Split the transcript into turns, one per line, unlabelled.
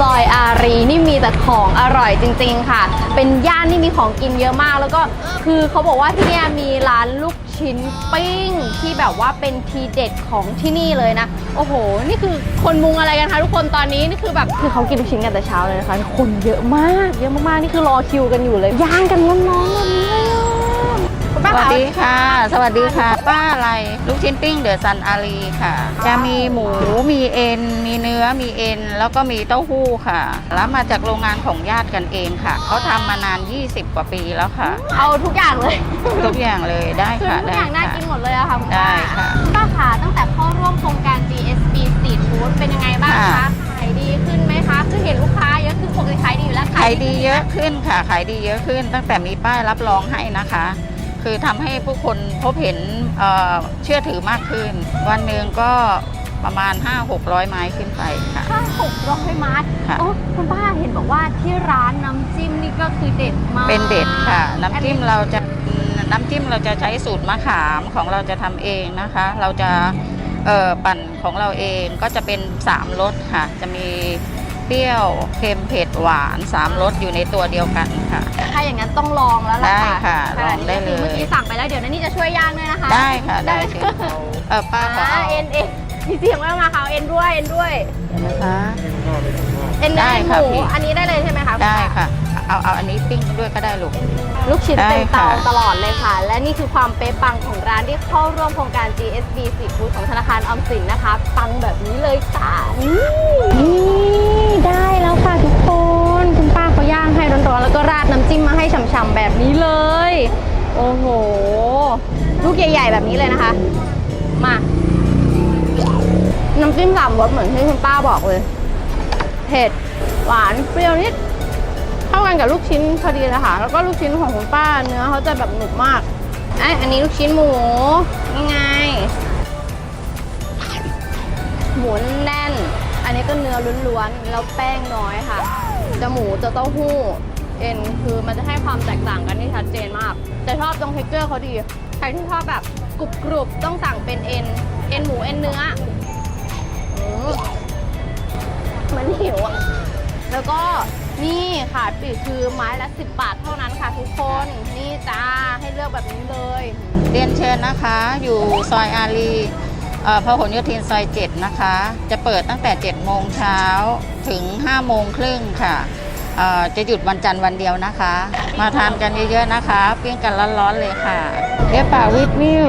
ซอยอารีนี่มีแต่ของอร่อยจริง ๆ ค่ะ เป็นย่านที่มีของกินเยอะมาก แล้วก็คือเขาบอกว่าที่นี่มีร้านลูกชิ้นปิ้งที่แบบว่าเป็นทีเด็ดของที่นี่เลยนะ โอ้โห นี่คือคนมุงอะไรกันคะทุกคนตอนนี้นี่คือแบบคือเขากินลูกชิ้นกันแต่เช้าเลยนะคะ คนเยอะมาก เยอะมากๆนี่คือรอคิวกันอยู่เลยย่างกันร้อนๆแบบนี้เยอะ คุณ
ส
ป้า
วัส
คะ
ดีค่ะ สวัสดีค่ะ ป้าอะไร ลูกชิ้นปิ้งเดอะซันอารีค่ะ จะมีหมู มีเอ็น มีเนื้อ มีเอ็น แล้วก็มีเต้าหู้ค่ะ แล้วมาจากโรงงานของญาติกันเองค่ะ เขาทำมานาน 20 กว่าปีแล้วค่ะ
เอาทุกอย่างเลย
ทุกอย่างเลย ได้
คือ
ค่ะ
ทุกอย่างน่า
ค่ะ
กินหมดเลยอะค่ะคุณ
ได้
ป้า
ค่ะ
ณป้าคะตั้งแต่เข้าร่วมโครงการ GSB Street Food เป็นยังไงบ้างคะ
ค่ะ
ขายดีขึ้นไหมคะ คือเห็นลูกค้าเยอะคือปกติขายดีอยู่แล้ว
ขายดีเยอะขึ้นค่ะ ขายดีเยอะขึ้น ตั้งแต่มีป้ายรับรองให้นะคะ คือทำให้ผู้คนพบเห็นเอ่อเชื่อถือมากขึ้น วันหนึ่งก็ประมาณ 5-600 ไม้ขึ้นไปค่ะ
ค่าหกร้อยมัด
ค่ะ
โอ้คุณป้าเห็นบอกว่าที่ร้านน้ำจิ้มนี่ก็คือเด็ดมาก
เป็นเด็ดค่ะ น้ำจิ้ม
อั
เราจะน้ำจิ้มเราจะใช้สูตรมะขามของเราจะทำเองนะคะ เราจะเอ่อปั่นของเราเองก็จะเป็น 3รสค่ะ จะมี เปรี้ยวเค็มเผ็ดหวาน3รสอยู่ในตัวเดียวกันค่ะ
ถ้าอย่างนั้นต้องลองแล้วล่ะ
ได้ค่ะ
ขนา
ลองได้เลย
นี้ก็คือเมื่อกี้สั่งไปแล้วเดี๋ยวนันนี่จะช่วยย่างด้วยนะคะ
ได้ค่ะได้
ได้
เชิญเออป้าขอ
อ่า
เอา
เอ็นเอ็ นมีเสียงแว่วมาค่ะเอาเอ็นด้วยเอ็นด้วย
นะคะ
เอ็นเนื้อ
ได้
เอ็นห
ค่ะ
มู
พี่
อันนี้ได้เลยใช่ไหมคะณ
ได้
ป้า
ค่ะ เอาเอาอันนี้ปิ้งด้วยก็ได้ลูก
ลูกชิ้น
ได้
เต็มเตา
ค่ะ
ตลอดเลยค่ะ และนี่คือความเป๊ะปังของร้านที่เข้าร่วมโครงการ GSB Street Food ของธนาคารออมสินนะคะ ปังแบบนี้เลยค่ะนี่ได้แล้วค่ะทุกคน คุณป้าเขาย่างให้ร้อนๆ แล้วก็ราดน้ำจิ้มมาให้ฉ่ำๆแบบนี้เลย โอ้โห ลูกใหญ่ ๆ แบบนี้เลยนะคะ มา น้ำจิ้มสามรสเหมือนที่คุณป้าบอกเลย เผ็ด หวาน เปรี้ยวนิด เข้ากันกับลูกชิ้นพอดีเลยค่ะ แล้วก็ลูกชิ้นของคุณป้าเนื้อเขาจะแบบหนุบมากไออันนี้ลูกชิ้นหมูนี่ไง หมูแน่น อันนี้ก็เนื้อล้วนๆ แล้วแป้งน้อยค่ะ จะหมูจะเต้าหู้ เอ็นคือมันจะให้ความแตกต่างกันที่ชัดเจนมาก แต่ชอบตรงเทคเจอร์เขาดี ใครที่ชอบแบบกรุบกรุบต้องสั่งเป็นเอ็น เอ็นหมูเอ็นเนื้อ มเหมันหิวอะ แล้วก็นี่ค่ะปีกคือไม้ละ 10 บาทเท่านั้นค่ะทุกคน นี่จ้าให้เลือกแบบนี้เลย
เรียนเชิญนะคะ อยู่ซอยอารีเอ่อพหลโยธินซอย 7 นะคะ จะเปิดตั้งแต่ 7 โมงเช้าถึง 5 โมงครึ่งค่ะเอ่อจะหยุดวันจันทร์วันเดียวนะคะ มาทานกันเยอะๆนะคะเปี้ยงกันร้อนๆเลยค่ะเรียบป่าวิทวิว